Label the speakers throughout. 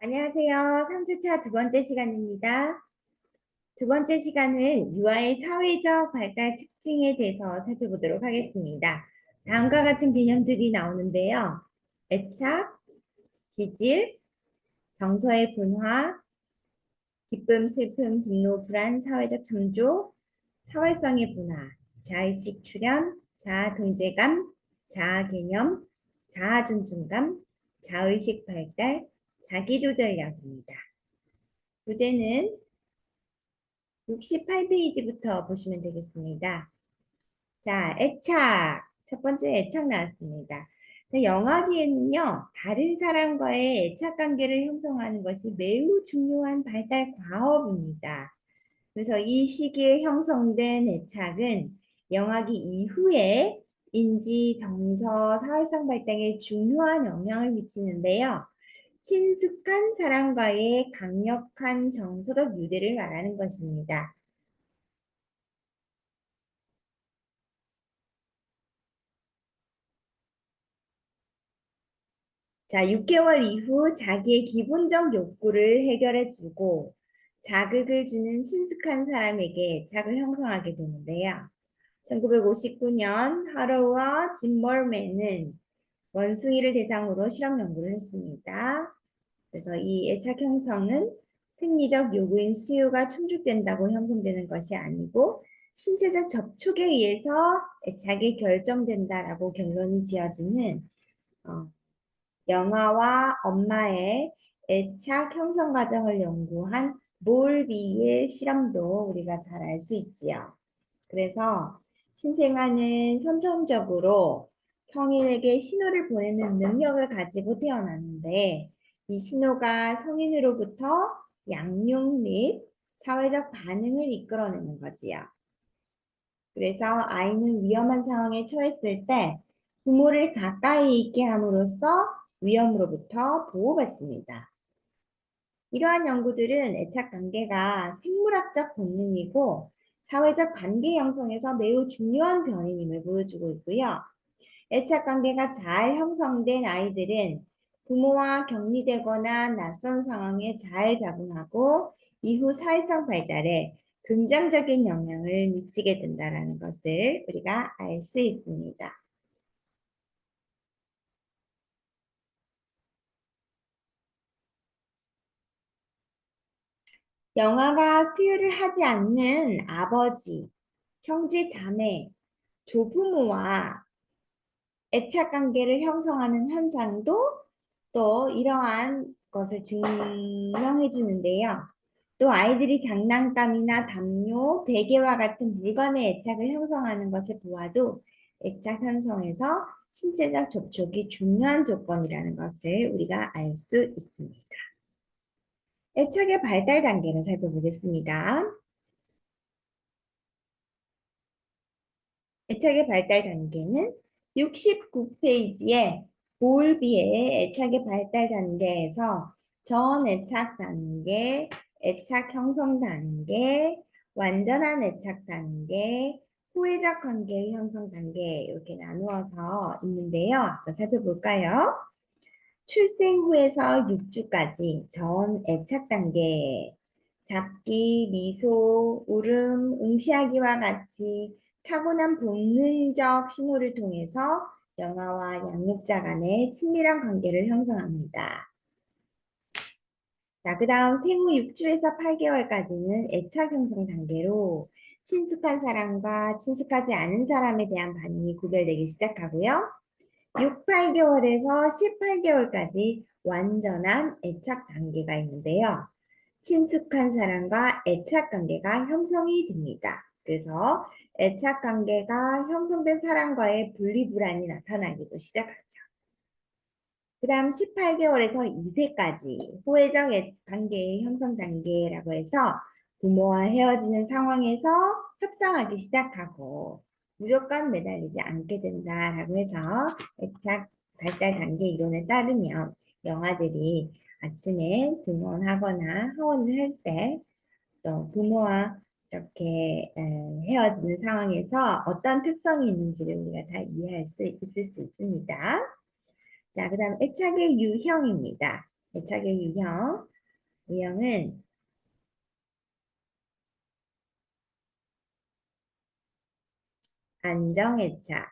Speaker 1: 안녕하세요. 3주차 두 번째 시간입니다. 두 번째 시간은 유아의 사회적 발달 특징에 대해서 살펴보도록 하겠습니다. 다음과 같은 개념들이 나오는데요. 애착, 기질, 정서의 분화, 기쁨, 슬픔, 분노, 불안, 사회적 참조, 사회성의 분화, 자의식 출현, 자아 동제감, 자아 개념, 자아 존중감, 자의식 발달, 자기조절력입니다. 부제는 68페이지부터 보시면 되겠습니다. 자, 애착. 첫 번째 애착 나왔습니다. 영화기에는요, 다른 사람과의 애착 관계를 형성하는 것이 매우 중요한 발달 과업입니다. 그래서 이 시기에 형성된 애착은 영화기 이후에 인지, 정서, 사회성 발달에 중요한 영향을 미치는데요. 친숙한 사람과의 강력한 정서적 유대를 말하는 것입니다. 자, 6개월 이후 자기의 기본적 욕구를 해결해 주고 자극을 주는 친숙한 사람에게 애착을 형성하게 되는데요. 1959년 하로와 짐벌맨은 원숭이를 대상으로 실험 연구를 했습니다. 그래서 이 애착 형성은 생리적 요구인 수요가 충족된다고 형성되는 것이 아니고 신체적 접촉에 의해서 애착이 결정된다라고 결론이 지어지는 어, 영아와 엄마의 애착 형성 과정을 연구한 몰비의 실험도 우리가 잘 알 수 있지요. 그래서 신생아는 선천적으로 성인에게 신호를 보내는 능력을 가지고 태어나는데 이 신호가 성인으로부터 양육 및 사회적 반응을 이끌어내는 거지요. 그래서 아이는 위험한 상황에 처했을 때 부모를 가까이 있게 함으로써 위험으로부터 보호받습니다. 이러한 연구들은 애착 관계가 생물학적 본능이고 사회적 관계 형성에서 매우 중요한 변인임을 보여주고 있고요. 애착 관계가 잘 형성된 아이들은 부모와 격리되거나 낯선 상황에 잘 적응하고 이후 사회성 발달에 긍정적인 영향을 미치게 된다는 것을 우리가 알 수 있습니다. 영아가 수유를 하지 않는 아버지, 형제, 자매, 조부모와 애착 관계를 형성하는 현상도 또 이러한 것을 증명해 주는데요. 또 아이들이 장난감이나 담요, 베개와 같은 물건의 애착을 형성하는 것을 보아도 애착 형성에서 신체적 접촉이 중요한 조건이라는 것을 우리가 알 수 있습니다. 애착의 발달 단계를 살펴보겠습니다. 애착의 발달 단계는 69페이지에 볼비의 애착의 발달 단계에서 전 애착 단계, 애착 형성 단계, 완전한 애착 단계, 후회적 관계 형성 단계 이렇게 나누어서 있는데요. 살펴볼까요? 출생 후에서 6주까지 전 애착 단계, 잡기, 미소, 울음, 응시하기와 같이 타고난 본능적 신호를 통해서 영아와 양육자 간의 친밀한 관계를 형성합니다. 자, 그 다음 생후 6주에서 8개월까지는 애착 형성 단계로 친숙한 사람과 친숙하지 않은 사람에 대한 반응이 구별되기 시작하고요. 6, 8개월에서 18개월까지 완전한 애착 단계가 있는데요. 친숙한 사람과 애착 관계가 형성이 됩니다. 그래서 애착 관계가 형성된 사람과의 분리불안이 나타나기도 시작하죠. 그 다음 18개월에서 2세까지 호혜적 관계의 형성 단계라고 해서 부모와 헤어지는 상황에서 협상하기 시작하고 무조건 매달리지 않게 된다라고 해서 애착 발달 단계 이론에 따르면 영아들이 아침에 등원하거나 하원을 할 때 또 부모와 이렇게 헤어지는 상황에서 어떤 특성이 있는지를 우리가 잘 이해할 수 있을 수 있습니다. 자, 그 다음 애착의 유형입니다. 애착의 유형. 유형은 안정애착,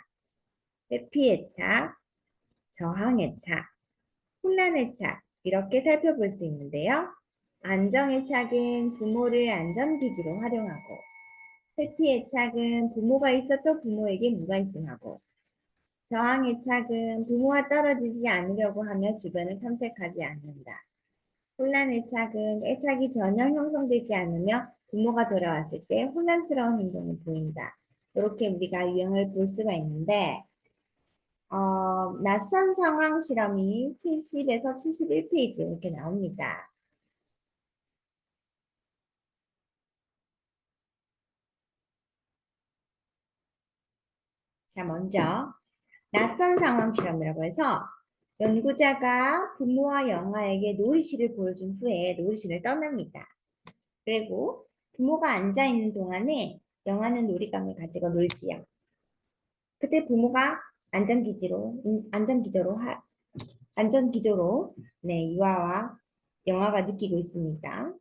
Speaker 1: 회피애착, 저항애착, 혼란애착 이렇게 살펴볼 수 있는데요. 안정애착은 부모를 안전기지로 활용하고 회피애착은 부모가 있어도 부모에게 무관심하고 저항애착은 부모와 떨어지지 않으려고 하며 주변을 탐색하지 않는다. 혼란애착은 애착이 전혀 형성되지 않으며 부모가 돌아왔을 때 혼란스러운 행동을 보인다. 이렇게 우리가 유형을 볼 수가 있는데 어, 낯선 상황 실험이 70에서 71페이지 이렇게 나옵니다. 자, 먼저 낯선 상황 실험이라고 해서 연구자가 부모와 영아에게 놀이실을 보여준 후에 놀이실을 떠납니다. 그리고 부모가 앉아 있는 동안에 영아는 놀이감을 가지고 놀지요. 그때 부모가 안전기지로 음, 안전기조로 하, 안전기조로 네 유아와 영아가 느끼고 있습니다.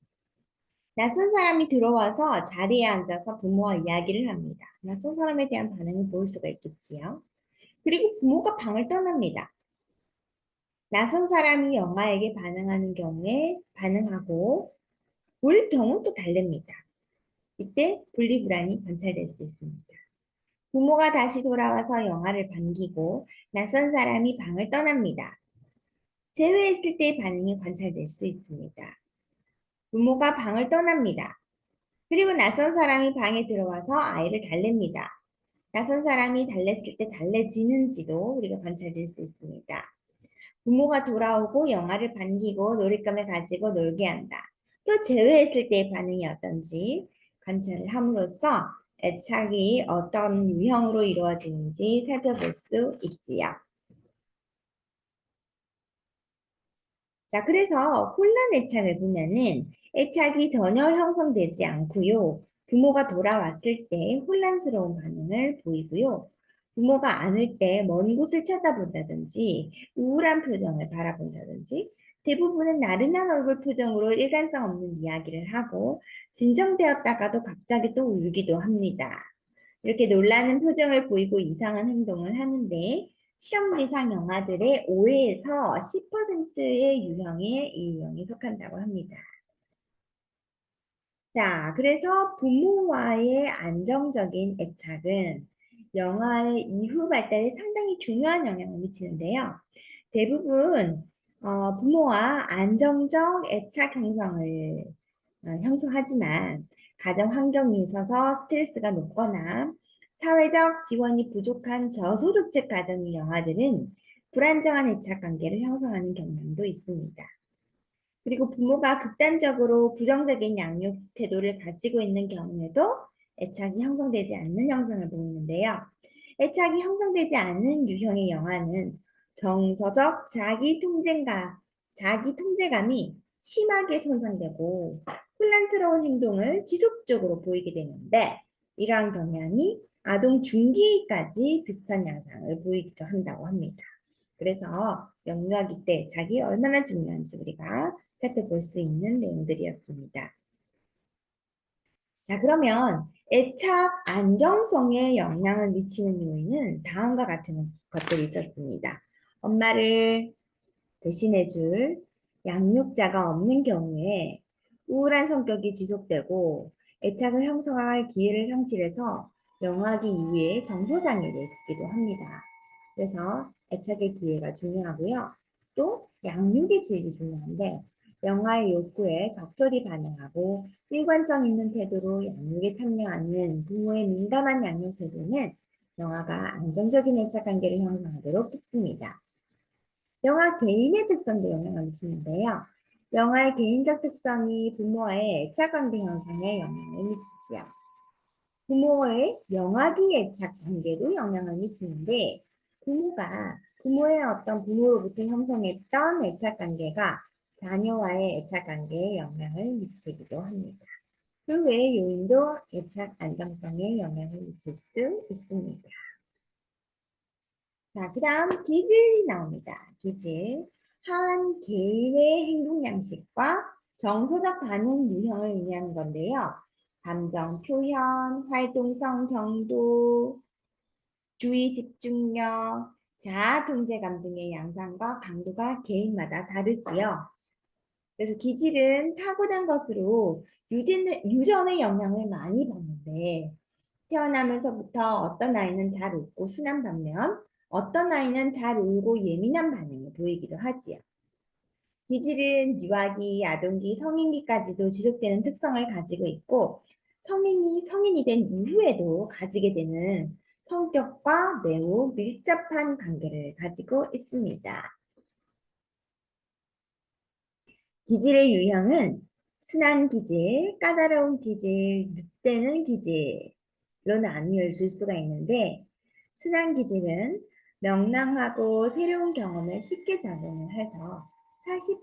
Speaker 1: 낯선 사람이 들어와서 자리에 앉아서 부모와 이야기를 합니다. 낯선 사람에 대한 반응을 보일 수가 있겠지요. 그리고 부모가 방을 떠납니다. 낯선 사람이 영아에게 반응하는 경우에 반응하고 볼 경우 또 다릅니다. 이때 분리불안이 관찰될 수 있습니다. 부모가 다시 돌아와서 영아를 반기고 낯선 사람이 방을 떠납니다. 제외했을 때의 반응이 관찰될 수 있습니다. 부모가 방을 떠납니다. 그리고 낯선 사람이 방에 들어와서 아이를 달랩니다. 낯선 사람이 달랬을 때 달래지는지도 우리가 관찰될 수 있습니다. 부모가 돌아오고 영아를 반기고 놀잇감을 가지고 놀게 한다. 또 제외했을 때의 반응이 어떤지 관찰을 함으로써 애착이 어떤 유형으로 이루어지는지 살펴볼 수 있지요. 자, 그래서 혼란 애착을 보면은 애착이 전혀 형성되지 않고요. 부모가 돌아왔을 때 혼란스러운 반응을 보이고요. 부모가 안을 때 먼 곳을 쳐다본다든지 우울한 표정을 바라본다든지 대부분은 나른한 얼굴 표정으로 일관성 없는 이야기를 하고 진정되었다가도 갑자기 또 울기도 합니다. 이렇게 놀라는 표정을 보이고 이상한 행동을 하는데 실험 대상 영화들의 5에서 10%의 유형에 이 유형이 속한다고 합니다. 자, 그래서 부모와의 안정적인 애착은 영아의 이후 발달에 상당히 중요한 영향을 미치는데요. 대부분 어, 부모와 안정적 애착 형성을 어, 형성하지만 가정 환경이 있어서 스트레스가 높거나 사회적 지원이 부족한 저소득층 가정의 영아들은 불안정한 애착 관계를 형성하는 경향도 있습니다. 그리고 부모가 극단적으로 부정적인 양육 태도를 가지고 있는 경우에도 애착이 형성되지 않는 형성을 보이는데요. 애착이 형성되지 않는 유형의 영아는 정서적 자기 통제가 자기 통제감이 심하게 손상되고 혼란스러운 행동을 지속적으로 보이게 되는데 이러한 경향이 아동 중기까지 비슷한 양상을 보이기도 한다고 합니다. 그래서 영유아기 때 자기 얼마나 중요한지 우리가 살펴볼 수 있는 내용들이었습니다. 자 그러면 애착 안정성에 영향을 미치는 요인은 다음과 같은 것들이 있었습니다. 엄마를 대신해줄 양육자가 없는 경우에 우울한 성격이 지속되고 애착을 형성할 기회를 상실해서 영아기 이후에 정서장애를 겪기도 합니다. 그래서 애착의 기회가 중요하고요. 또 양육의 질이 중요한데 영아의 욕구에 적절히 반응하고 일관성 있는 태도로 양육에 참여하는 부모의 민감한 양육 태도는 영아가 안정적인 애착 관계를 형성하도록 돕습니다. 영아 개인의 특성도 영향을 미치는데요. 영아의 개인적 특성이 부모와의 애착 관계 형성에 영향을 미치지요. 부모의 영아기 애착 관계도 영향을 미치는데 부모가 부모의 어떤 부모로부터 형성했던 애착 관계가 자녀와의 애착 관계에 영향을 미치기도 합니다. 그 외의 요인도 애착 안정성에 영향을 미칠 수 있습니다. 자, 그 다음 기질이 나옵니다. 기질. 한 개인의 행동 양식과 정서적 반응 유형을 의미하는 건데요. 감정 표현, 활동성 정도, 주의 집중력, 자아 통제감 등의 양상과 강도가 개인마다 다르지요. 그래서 기질은 타고난 것으로 유전의, 유전의 영향을 많이 받는데 태어나면서부터 어떤 아이는 잘 웃고 순한 반면 어떤 아이는 잘 울고 예민한 반응을 보이기도 하지요. 기질은 유아기, 아동기, 성인기까지도 지속되는 특성을 가지고 있고 성인이 성인이 된 이후에도 가지게 되는 성격과 매우 밀접한 관계를 가지고 있습니다. 기질의 유형은 순한 기질, 까다로운 기질, 늑대는 기질로 나뉘어질 수가 있는데 순한 기질은 명랑하고 새로운 경험에 쉽게 적응을 해서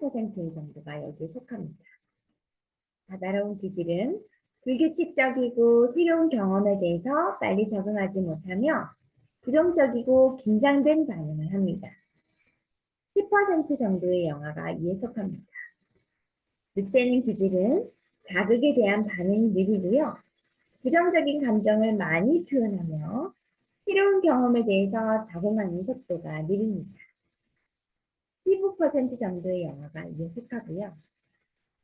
Speaker 1: 40% 정도가 여기에 속합니다. 까다로운 기질은 불규칙적이고 새로운 경험에 대해서 빨리 적응하지 못하며 부정적이고 긴장된 반응을 합니다. 10% 정도의 영화가 이에 속합니다. 늑대는 기질은 자극에 대한 반응이 느리고요. 부정적인 감정을 많이 표현하며 새로운 경험에 대해서 적응하는 속도가 느립니다. 15% 정도의 영화가 이에 속하고요.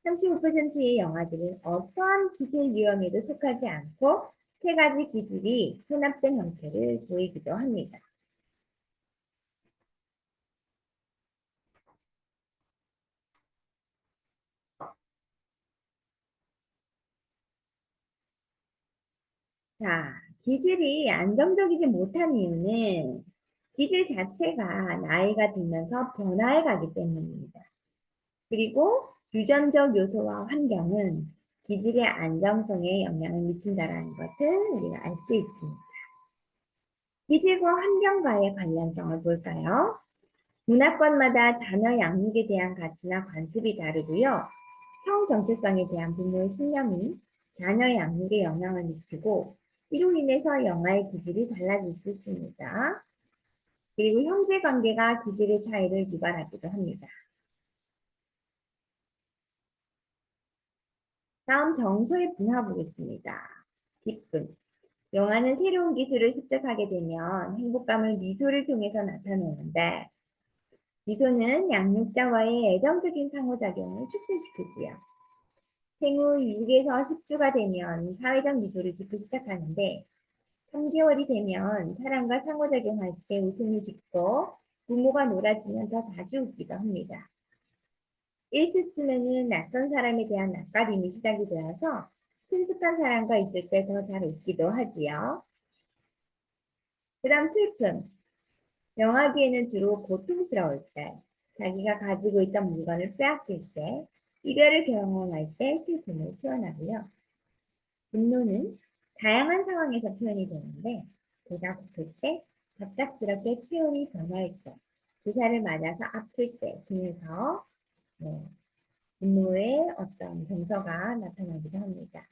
Speaker 1: 35%의 영화들은 어떠한 기질 유형에도 속하지 않고 세 가지 기질이 혼합된 형태를 보이기도 합니다. 자, 기질이 안정적이지 못한 이유는 기질 자체가 나이가 들면서 변화해 가기 때문입니다. 그리고 유전적 요소와 환경은 기질의 안정성에 영향을 미친다는 것은 우리가 알 수 있습니다. 기질과 환경과의 관련성을 볼까요? 문화권마다 자녀 양육에 대한 가치나 관습이 다르고요. 성 정체성에 대한 부모의 신념이 자녀 양육에 영향을 미치고 이로 인해서 영아의 기질이 달라질 수 있습니다. 그리고 형제 관계가 기질의 차이를 유발하기도 합니다. 다음 정서의 분화 보겠습니다. 기쁨. 영아는 새로운 기술을 습득하게 되면 행복감을 미소를 통해서 나타내는데 미소는 양육자와의 애정적인 상호작용을 촉진시키지요. 생후 6에서 10주가 되면 사회적 미소를 짓기 시작하는데 3개월이 되면 사람과 상호작용할 때 웃음을 짓고 부모가 놀아주면 더 자주 웃기도 합니다. 1세쯤에는 낯선 사람에 대한 낯가림이 시작이 되어서 친숙한 사람과 있을 때 더 잘 웃기도 하지요. 그 다음 슬픔. 영화기에는 주로 고통스러울 때, 자기가 가지고 있던 물건을 빼앗길 때, 이별을 경험할 때 슬픔을 표현하고요. 분노는 다양한 상황에서 표현이 되는데 배가 고플 때, 갑작스럽게 체온이 변할 때, 주사를 맞아서 아플 때 등에서 네, 분노의 어떤 정서가 나타나기도 합니다.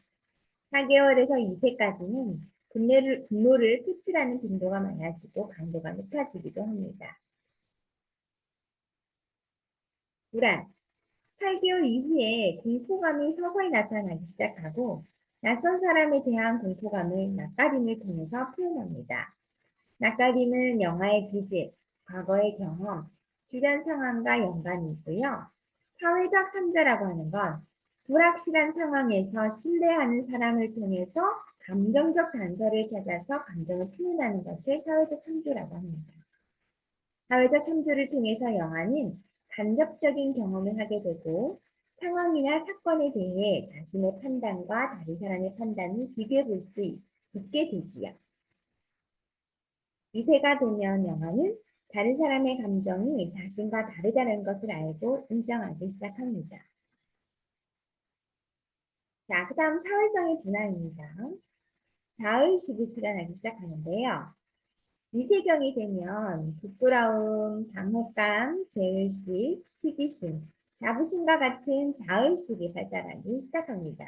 Speaker 1: 4개월에서 2세까지는 분노를, 분노를 표출하는 빈도가 많아지고 강도가 높아지기도 합니다. 불안, 8개월 이후에 공포감이 서서히 나타나기 시작하고 낯선 사람에 대한 공포감을 낯가림을 통해서 표현합니다. 낯가림은 영화의 기질, 과거의 경험, 주변 상황과 연관이 있고요. 사회적 참조라고 하는 건 불확실한 상황에서 신뢰하는 사람을 통해서 감정적 단서를 찾아서 감정을 표현하는 것을 사회적 참조라고 합니다. 사회적 참조를 통해서 영화는 간접적인 경험을 하게 되고 상황이나 사건에 대해 자신의 판단과 다른 사람의 판단을 비교해 볼 수 있게 되지요. 이세가 되면 영화는 다른 사람의 감정이 자신과 다르다는 것을 알고 인정하기 시작합니다. 자, 그 다음 사회성의 분화입니다. 자의식이 출현하기 시작하는데요. 미세경이 되면 부끄러움, 당혹감, 죄의식, 시기심, 자부심과 같은 자의식이 발달하기 시작합니다.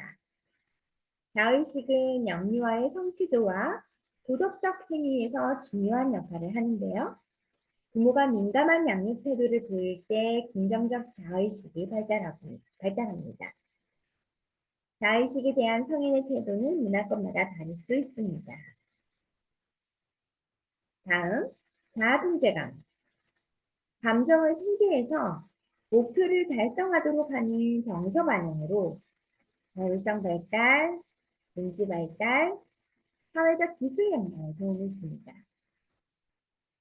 Speaker 1: 자의식은 영리와의 성취도와 도덕적 행위에서 중요한 역할을 하는데요. 부모가 민감한 양육 태도를 보일 때 긍정적 자의식이 발달하고, 발달합니다. 자의식에 대한 성인의 태도는 문화권마다 다를 수 있습니다. 다음, 자아통제감. 감정을 통제해서 목표를 달성하도록 하는 정서 반영으로 자율성 발달, 인지 발달, 사회적 기술 역량에 도움을 줍니다.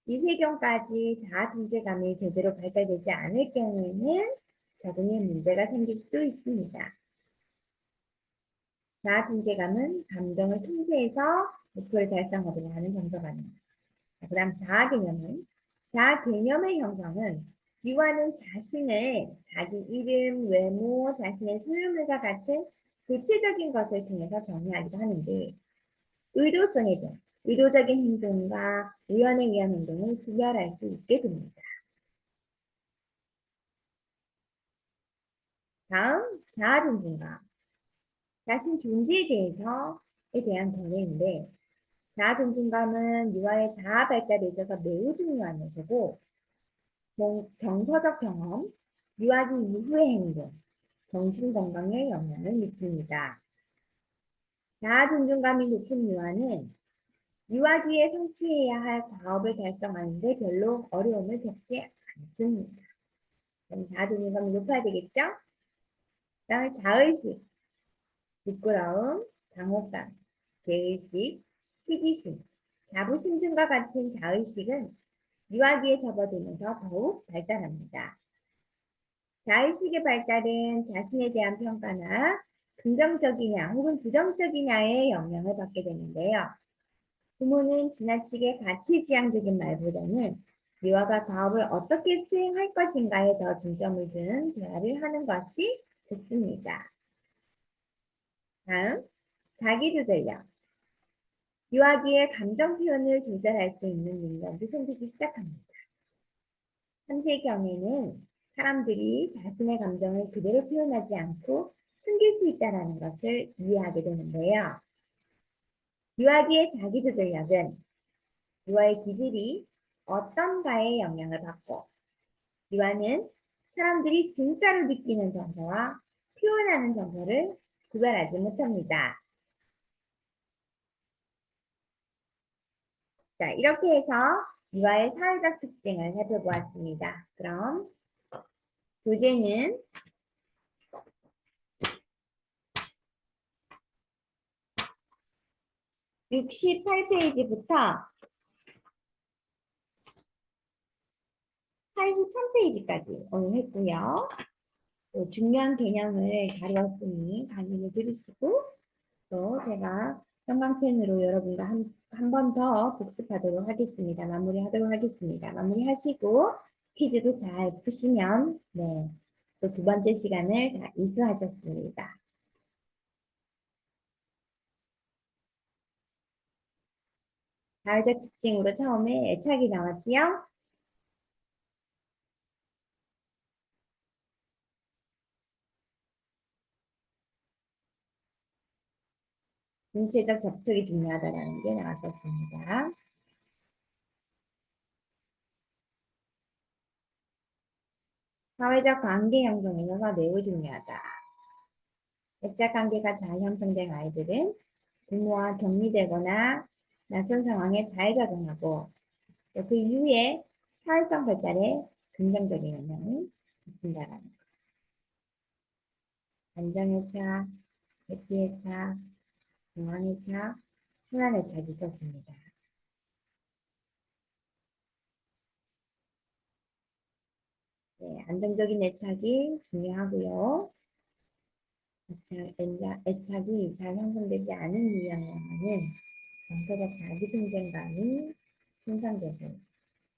Speaker 1: 이세경까지 자아 통제감이 제대로 발달되지 않을 경우에는 적응에 문제가 생길 수 있습니다. 자아 통제감은 감정을 통제해서 목표를 달성하도록 하는 정서 반영입니다. 그 다음 자아 개념은 자아 개념의 형성은 유아는 자신을 자기 이름, 외모, 자신의 소유물과 같은 구체적인 것을 통해서 정의하기도 하는데 의도성에 대한 의도적인 행동과 우연에 의한 행동을 구별할 수 있게 됩니다. 다음 자아 존중감 자신 존재에 대해서에 대한 견해인데 자아 존중감은 유아의 자아 발달에 있어서 매우 중요한 요소고 정서적 경험, 유아기 이후의 행동, 정신 건강에 영향을 미칩니다. 자아 존중감이 높은 유아는 유아기에 성취해야 할 과업을 달성하는데 별로 어려움을 겪지 않습니다. 그럼 자아 존중감이 높아야 되겠죠? 그 다음에 자의식, 부끄러움, 당혹감, 제의식, 시기심, 자부심 등과 같은 자의식은 유아기에 접어들면서 더욱 발달합니다. 자의식의 발달은 자신에 대한 평가나 긍정적이냐 혹은 부정적이냐에 영향을 받게 되는데요. 부모는 지나치게 가치지향적인 말보다는 유아가 과업을 어떻게 수행할 것인가에 더 중점을 둔 대화를 하는 것이 좋습니다. 다음, 자기조절력. 유아기의 감정 표현을 조절할 수 있는 능력이 생기기 시작합니다. 3세경에는 사람들이 자신의 감정을 그대로 표현하지 않고 숨길 수 있다는 것을 이해하게 되는데요. 유아기의 자기조절력은 유아의 기질이 어떤가에 영향을 받고 유아는 사람들이 진짜로 느끼는 정서와 표현하는 정서를 구별하지 못합니다. 자, 이렇게 해서 유아의 사회적 특징을 살펴보았습니다. 그럼 교재는 68페이지부터 83페이지까지 오늘 했고요. 중요한 개념을 다루었으니 강의를 들으시고 또 제가 형광펜으로 여러분과 한 번 더 복습하도록 하겠습니다. 마무리하도록 하겠습니다. 마무리하시고 퀴즈도 잘 푸시면 네, 또 두 번째 시간을 다 이수하셨습니다. 사회적 특징으로 처음에 애착이 나왔지요? 전체적 접촉이 중요하다는 게 나왔었습니다. 사회적 관계 형성에 있어서 매우 중요하다. 애착 관계가 잘 형성된 아이들은 부모와 격리되거나 낯선 상황에 잘 적응하고 그 이후에 사회성 발달에 긍정적인 영향을 미친다는 것. 안정의 차, 해피의 차, 공황의 차, 혼란의 차이 있었습니다. 네, 안정적인 애착이 중요하고요. 애착, 애착이 잘 형성되지 않은 유형은 정서적 자기등장감이 손상되고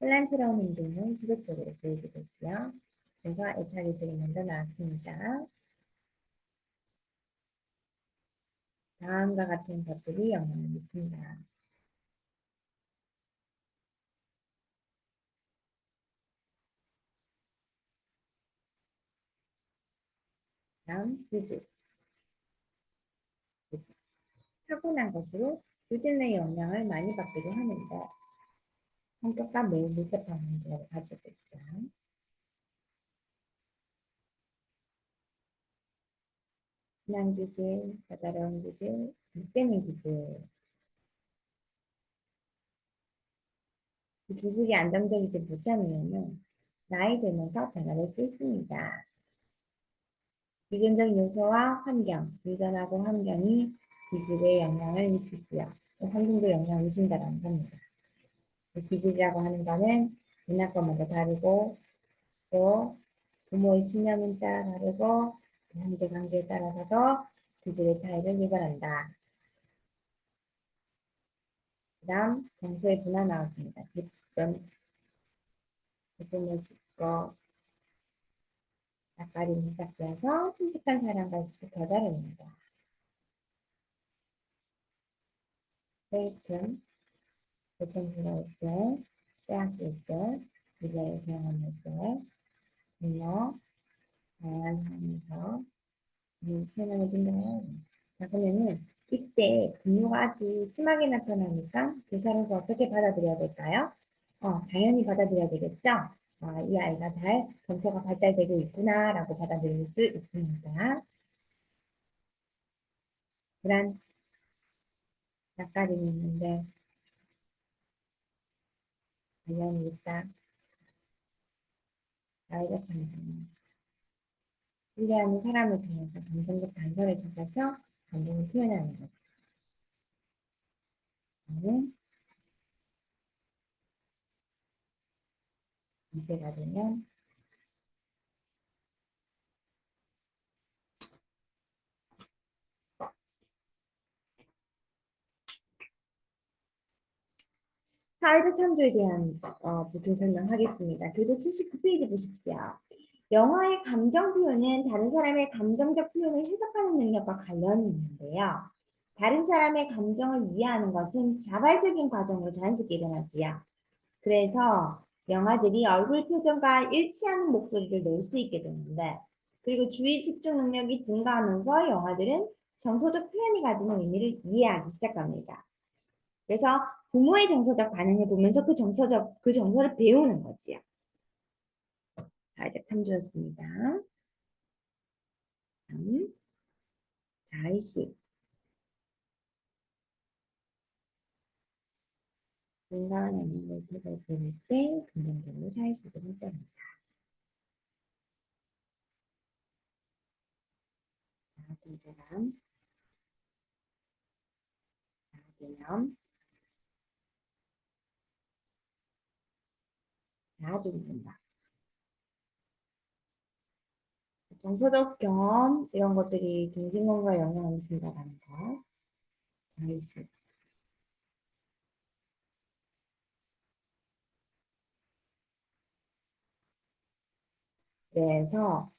Speaker 1: 혼란스러운 행동을 지속적으로 보이게 되지요. 그래서 애착이 지금 먼저 나왔습니다. 다음과 같은 것들이 영향을 미친다. 다음, 주주. 타고난 것으로 유진의 영향을 많이 받기도 하는데 성격과 매우 밀접한 관계를 가지고 있다. 순한 기질, 까다로운 기질, 못되는 기질. 이 기질이 안정적이지 못한 이유는 나이 들면서 변화를 수 있습니다. 유전적 요소와 환경, 유전하고 환경이 기질에 영향을 미치지요. 환경도 영향을 미친다는 겁니다. 이 기질이라고 하는 문화과 먼저 다르고 또 부모의 신념에 따라 다르고 현재 관계에 따라서도 기질의 차이를 유발한다. 그 다음 정서의 분화 나왔습니다. 기쁨, 웃음을 짓고 낯가림이 시작되어서 친숙한 사람과 더 다릅니다. 페이튼, 고통스러울 때, 빼앗길 때, 미래를 사용할 때, 분노, 다양한 상황에서 표현하게 된다요. 자, 그러면은 이때 분노가 아주 심하게 나타나니까 교사로서 어떻게 받아들여야 될까요? 어, 당연히 받아들여야 되겠죠? 아, 이 아이가 잘 정서가 발달되고 있구나 라고 받아들일 수 있습니다. 불안, 낯가림이 있는데 관련이 있다. 아이가 참 신뢰하는 사람을 통해서 감정적 단서를 찾아서 감정을 표현하는 거죠. 이세가 되면 사회적 참조에 대한 어, 보충 설명하겠습니다. 교재 79페이지 보십시오. 영화의 감정 표현은 다른 사람의 감정적 표현을 해석하는 능력과 관련이 있는데요. 다른 사람의 감정을 이해하는 것은 자발적인 과정으로 자연스럽게 일어나지요. 그래서 영화들이 얼굴 표정과 일치하는 목소리를 낼 수 있게 되는데 그리고 주의 집중 능력이 증가하면서 영화들은 정서적 표현이 가지는 의미를 이해하기 시작합니다. 그래서 부모의 정서적 반응을 보면서 그 정서적 그 정서를 배우는 거지요. 자이제 참조였습니다. 다음. 자의식 영양을 팁을 배울 때 긍정적으로 자의식을 활동합니다. 자, 동사람 자, 개념 자, 중분다 정서적 경험 이런 것들이 정신건강에 영향을 미친다는 거. 자의식. 그래서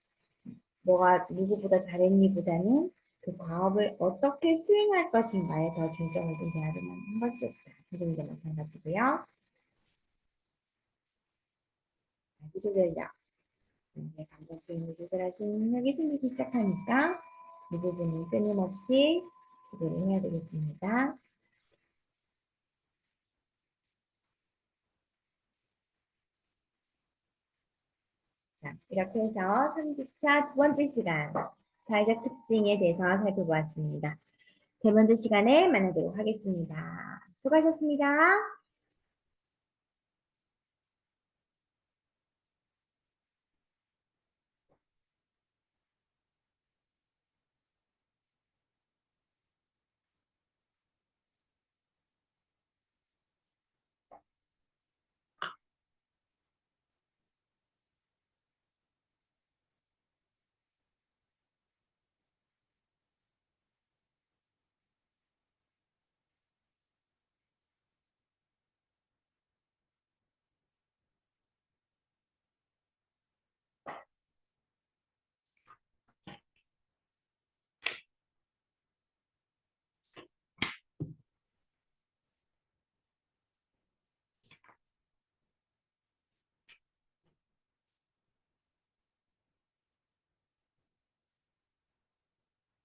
Speaker 1: 너가 누구보다 잘했니보다는 그 과업을 어떻게 수행할 것인가에 더 중점을 둔 대화를 수 있다. 선생님도 마찬가지고요. 기초 전략. 네, 감정 표현을 조절할 수 있는 능력이 생기기 시작하니까 이 부분은 끊임없이 지도를 해야 되겠습니다. 자, 이렇게 해서 30차 두 번째 시간 사회적 특징에 대해서 살펴보았습니다. 세 번째 시간에 만나도록 하겠습니다. 수고하셨습니다.